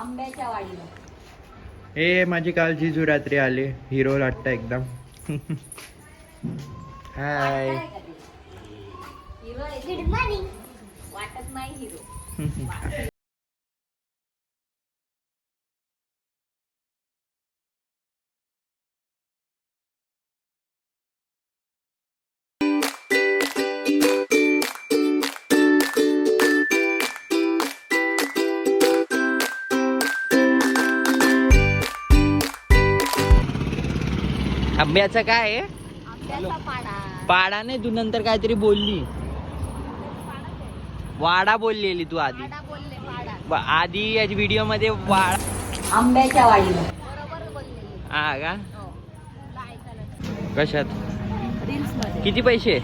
आंब्याच्या वाडीला. ए माझी काल जिजू रात्री आले हिरो वाटत एकदम. हाय हिरो गुड मॉर्निंग वाटत नाही हिरो आंब्याचं काय आहे? आंब्याचा पाडा. नाही तू नंतर काहीतरी बोलली. वाडा बोललेली तू आधी. पाडा बोलले पाडा ब- आधी याच्या व्हिडिओमध्ये वाडा. आंब्याच्या वाडीला. बोललेली. हा का? हो. कशात? रील्समध्ये किती पैसे?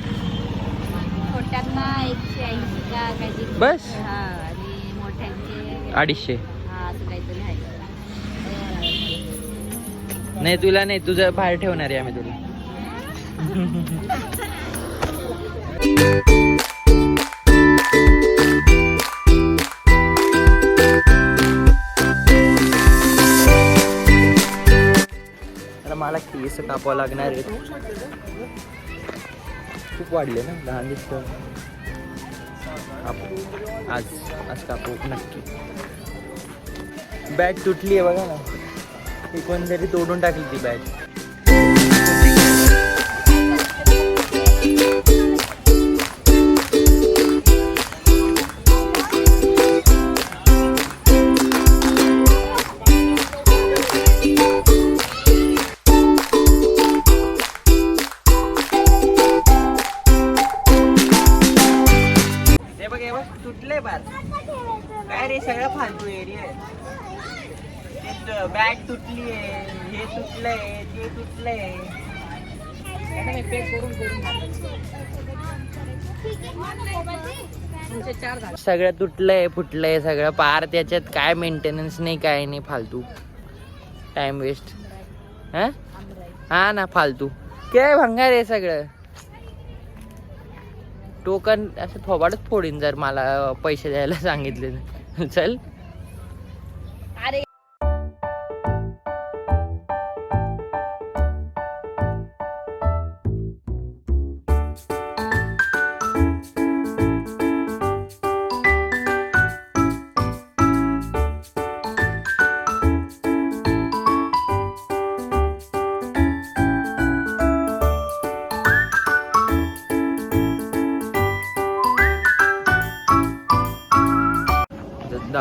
बस? हा आणि मोठ्यांचे. अडीचशे. नाही तुला नाही तुझं बाहेर ठेवणार आहे आम्ही तुला. मला केस कापावं लागणार आहे खूप वाढले ना लहान दिसत आज आज कापू नक्की. बॅग तुटली आहे बघा ना. कोण कोणतरी तोडून टाकली ती बॅग तुटले बार काय रे सगळं फालतू एरिया आहे. बॅग तुटली आहे हे तुटलंय ते तुटलंय. सगळं तुटलंय फुटलंय सगळं. पार त्याच्यात काय मेंटेनन्स नाही काय नाही फालतू. टाइम वेस्ट हा? हा ना फालतू. काय भंगार आहे सगळं. टोकन असं थोबाडच फोडीन जर मला पैसे द्यायला सांगितले. चल.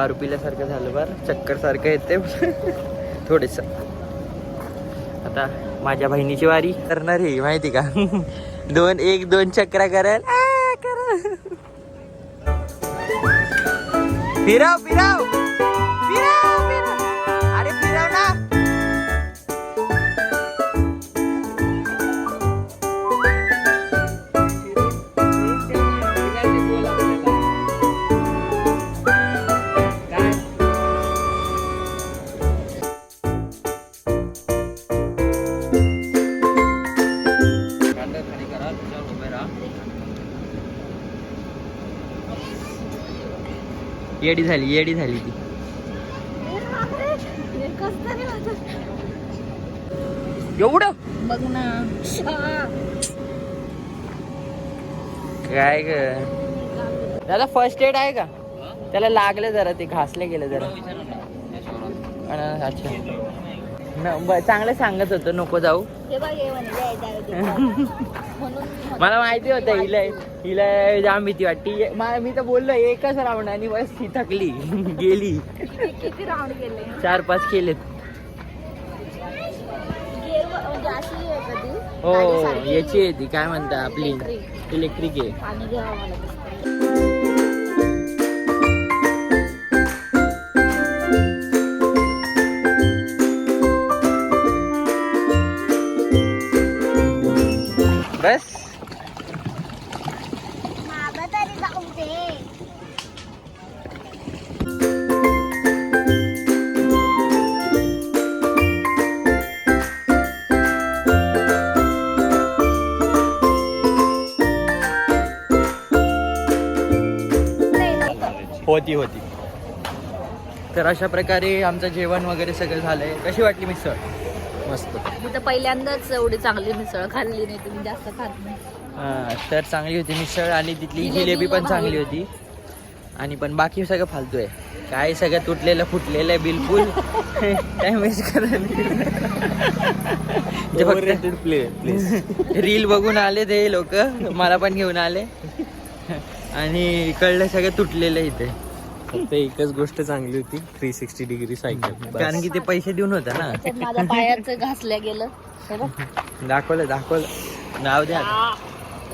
दारू पिल्यासारखं झालं बरं. चक्कर सारखं येते. थोडेस. आता माझ्या बहिणीची वारी करणार आहे माहिती का? दोन एक दोन चक्रा करेल फिराव करा. येडी झाली येडी झाली ती. एवढं? बघ ना. काय ग? दादा फर्स्ट एड आहे का? त्याला लागलं जरा ते घासले गेलं जरा. अच्छा. चांगलं सांगत होतं नको जाऊ. हे हे मला माहिती होतं हिला हिला जाम भीती वाटती. मला मी तर बोललो एकच राऊंड आणि बस ती थकली. गेली. किती राऊंड गेले? चार पाच केलेत. म्हणजे हो? याची आहे ती काय म्हणता आपली. इलेक्ट्रिक. आहे. होती होती. तर अशा प्रकारे आमचं जेवण वगैरे सगळं झालंय. कशी वाटली मिसळ? मस्त. मी तर पहिल्यांदाच एवढी चांगली मिसळ खाल्ली नाही तुम्ही जास्त खात नाही. हा, तर चांगली होती. मिसळ आणि तिथली. जिलेबी जिलेबी पण भारी. चांगली होती. आणि पण बाकी सगळं फालतू आहे. काय सगळं तुटलेलं फुटलेलं आहे बिलकुल. टाइम वेस्ट करत प्ले प्लीज रील बघून आले ते लोक. मला पण घेऊन आले. आणि कळलं सगळं तुटलेलं आहे इथे. फक्त एकच गोष्ट चांगली होती थ्री सिक्स्टी डिग्री सायकल कारण की ते पैसे देऊन होतं ना. त्यात माझ्या पायाचं घासल्या गेलं. हे बघ. दाखवलं दाखवलं. नाव द्या. आ,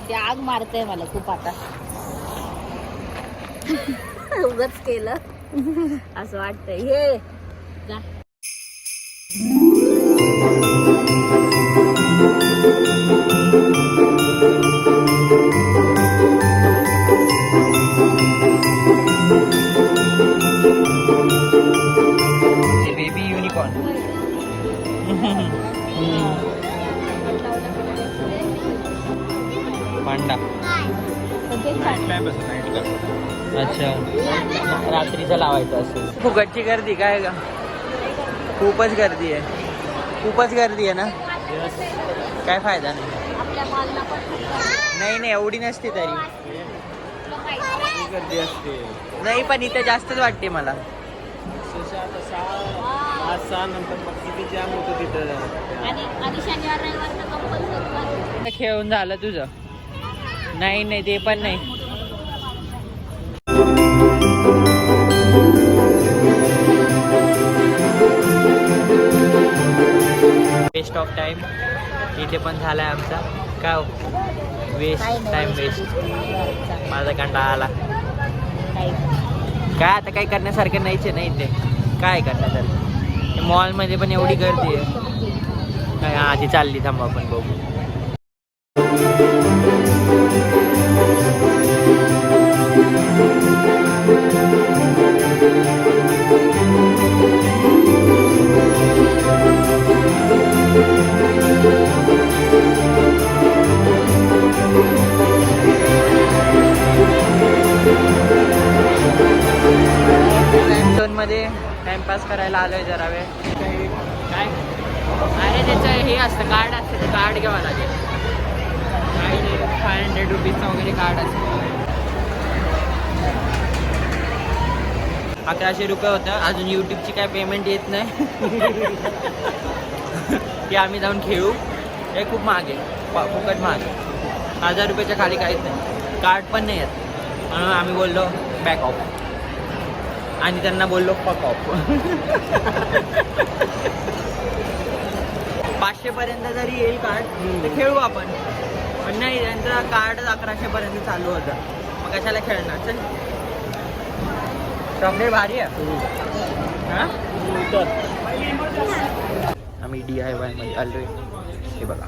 ते आग मारते मला खूप आता. उगच केलं. असं वाटतंय. हे. जा. छान. अच्छा. रात्रीचा लावायचा असेल. फुकटची गर्दी काय का खूपच गर्दी आहे. खूपच गर्दी आहे ना? काय फायदा नाही. नाही नाही एवढी नसते तरी? गर्दी असते. नाही पण इथे जास्तच वाटते मला. पाच सहा नंतर मग किती जाम होतं तिथं? खेळून झालं तुझं. नाही नाही ते पण नाही. वेस्ट ऑफ टाइम इथे पण झालाय आमचा. काय वेस्ट टाइम वेस्ट माझा कंटाळा आला. काय? आता काही करण्यासारखं नाहीच आहे ना इथे? काय करण्यासारखं? मॉलमध्ये पण एवढी गर्दी आहे. काय ती चालली थांबा आपण बघू. टाइमपास करायला आलोय जरा वेळ. काय? अरे त्याचं हे असतं कार्ड असतं ते कार्ड घ्यावं लागेल. काही नाही फाय हंड्रेड रुपीजचं वगैरे कार्ड असतं. अकराशे रुपये होतं. अजून यूट्यूबची काय पेमेंट येत नाही. की आम्ही जाऊन खेळू. हे खूप महाग आहे. फुकट महाग आहे. हजार रुपयाच्या खाली काहीच नाही. कार्ड पण नाही येत. म्हणून आम्ही बोललो बॅक ऑफ आणि त्यांना बोललो फक ऑफ पाचशे पर्यंत जरी येईल कार्ड तर खेळू आपण. पण नाही त्यांचं कार्ड अकराशे पर्यंत चालू होतं. मग कशाला खेळणार? चल. चॉकलेट भारी आहे. हा? आम्ही डी आय वायमध्ये आलोय. हे बघा.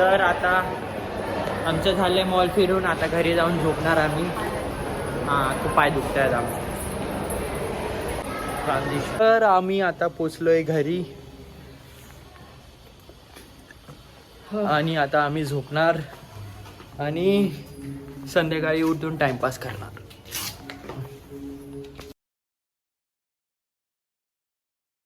तर आता आमचं झालंय मॉल फिरून आता घरी जाऊन झोपणार आम्ही. हां खूप पाय दुखत आहेत आमचे तर आम्ही आता पोचलोय घरी. आणि आता आम्ही झोपणार आणि संध्याकाळी उठून टाइमपास करणार.